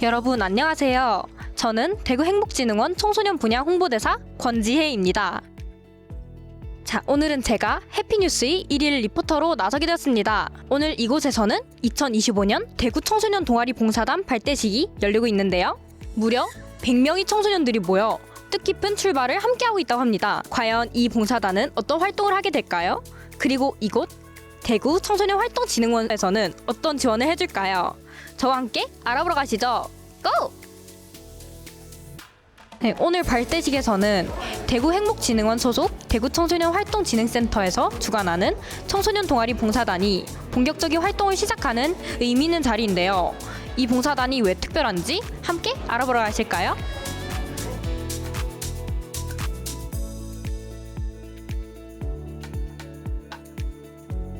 여러분 안녕하세요. 저는 대구 행복진흥원 청소년 분야 홍보대사 권지혜입니다. 자, 오늘은 제가 해피뉴스의 일일 리포터로 나서게 되었습니다. 오늘 이곳에서는 2025년 대구 청소년 동아리 봉사단 발대식이 열리고 있는데요. 무려 100명의 청소년들이 모여 뜻깊은 출발을 함께하고 있다고 합니다. 과연 이 봉사단은 어떤 활동을 하게 될까요? 그리고 이곳 대구 청소년 활동진흥원에서는 어떤 지원을 해줄까요? 저와 함께 알아보러 가시죠. 고! 네, 오늘 발대식에서는 대구 행복진흥원 소속 대구 청소년 활동진흥센터에서 주관하는 청소년 동아리 봉사단이 본격적인 활동을 시작하는 의미 있는 자리인데요. 이 봉사단이 왜 특별한지 함께 알아보러 가실까요?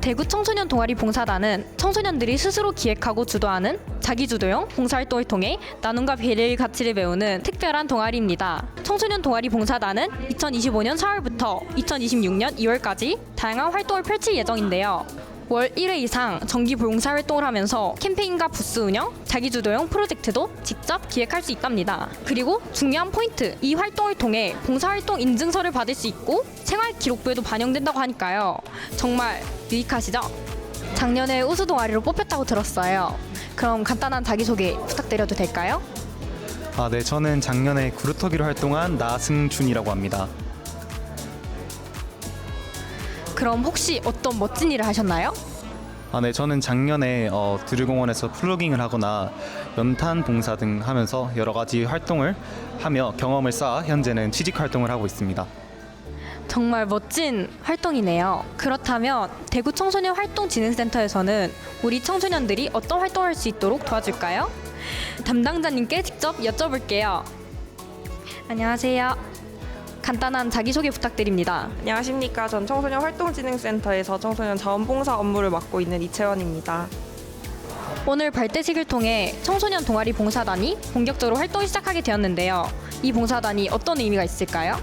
대구 청소년 동아리 봉사단은 청소년들이 스스로 기획하고 주도하는 자기주도형 봉사활동을 통해 나눔과 배려의 가치를 배우는 특별한 동아리입니다. 청소년 동아리 봉사단은 2025년 4월부터 2026년 2월까지 다양한 활동을 펼칠 예정인데요. 월 1회 이상 정기 봉사 활동을 하면서 캠페인과 부스 운영, 자기주도형 프로젝트도 직접 기획할 수 있답니다. 그리고 중요한 포인트, 이 활동을 통해 봉사활동 인증서를 받을 수 있고 생활 기록부에도 반영된다고 하니까요. 정말 유익하시죠? 작년에 우수 동아리로 뽑혔다고 들었어요. 그럼 간단한 자기소개 부탁드려도 될까요? 아, 네, 저는 작년에 구루터기로 활동한 나승준이라고 합니다. 그럼 혹시 어떤 멋진 일을 하셨나요? 아, 네, 저는 작년에 어, 두류공원에서 플로깅을 하거나 연탄 봉사 등 하면서 여러 가지 활동을 하며 경험을 쌓아 현재는 취직 활동을 하고 있습니다. 정말 멋진 활동이네요. 그렇다면 대구 청소년 활동 진흥센터에서는 우리 청소년들이 어떤 활동을 할 수 있도록 도와줄까요? 담당자님께 직접 여쭤볼게요. 안녕하세요. 간단한 자기소개 부탁드립니다. 안녕하십니까. 전 청소년 활동진흥센터에서 청소년 자원봉사 업무를 맡고 있는 이채원입니다. 오늘 발대식을 통해 청소년 동아리 봉사단이 본격적으로 활동을 시작하게 되었는데요. 이 봉사단이 어떤 의미가 있을까요?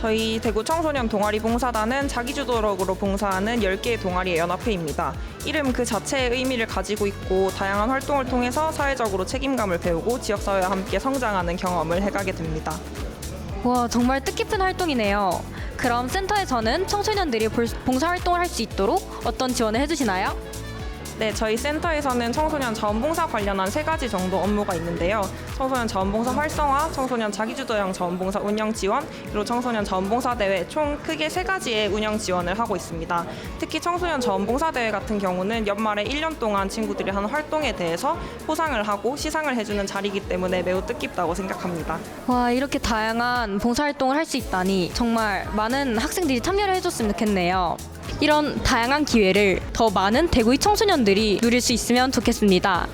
저희 대구 청소년 동아리 봉사단은 자기주도력으로 봉사하는 10개의 동아리의 연합회입니다. 이름 그 자체의 의미를 가지고 있고 다양한 활동을 통해서 사회적으로 책임감을 배우고 지역사회와 함께 성장하는 경험을 해가게 됩니다. 와 정말 뜻깊은 활동이네요. 그럼 센터에서는 청소년들이 볼- 봉사활동을 할 수 있도록 어떤 지원을 해주시나요? 네, 저희 센터에서는 청소년 자원봉사 관련한 세 가지 정도 업무가 있는데요. 청소년 자원봉사 활성화, 청소년 자기주도형 자원봉사 운영 지원, 그리고 청소년 자원봉사 대회 총 크게 세 가지의 운영 지원을 하고 있습니다. 특히 청소년 자원봉사 대회 같은 경우는 연말에 1년 동안 친구들이 하는 활동에 대해서 포상을 하고 시상을 해주는 자리이기 때문에 매우 뜻깊다고 생각합니다. 와 이렇게 다양한 봉사활동을 할 수 있다니 정말 많은 학생들이 참여를 해줬으면 좋겠네요. 이런 다양한 기회를 더 많은 대구의 청소년들이 누릴 수 있으면 좋겠습니다.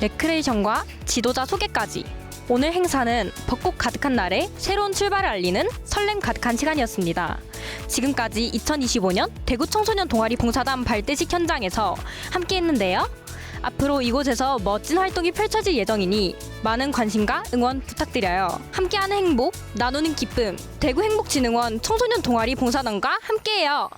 레크레이션과 지도자 소개까지 오늘 행사는 벚꽃 가득한 날에 새로운 출발을 알리는 설렘 가득한 시간이었습니다. 지금까지 2025년 대구 청소년 동아리 봉사단 발대식 현장에서 함께 했는데요. 앞으로 이곳에서 멋진 활동이 펼쳐질 예정이니 많은 관심과 응원 부탁드려요. 함께하는 행복, 나누는 기쁨, 대구 행복진흥원 청소년 동아리 봉사단과 함께해요.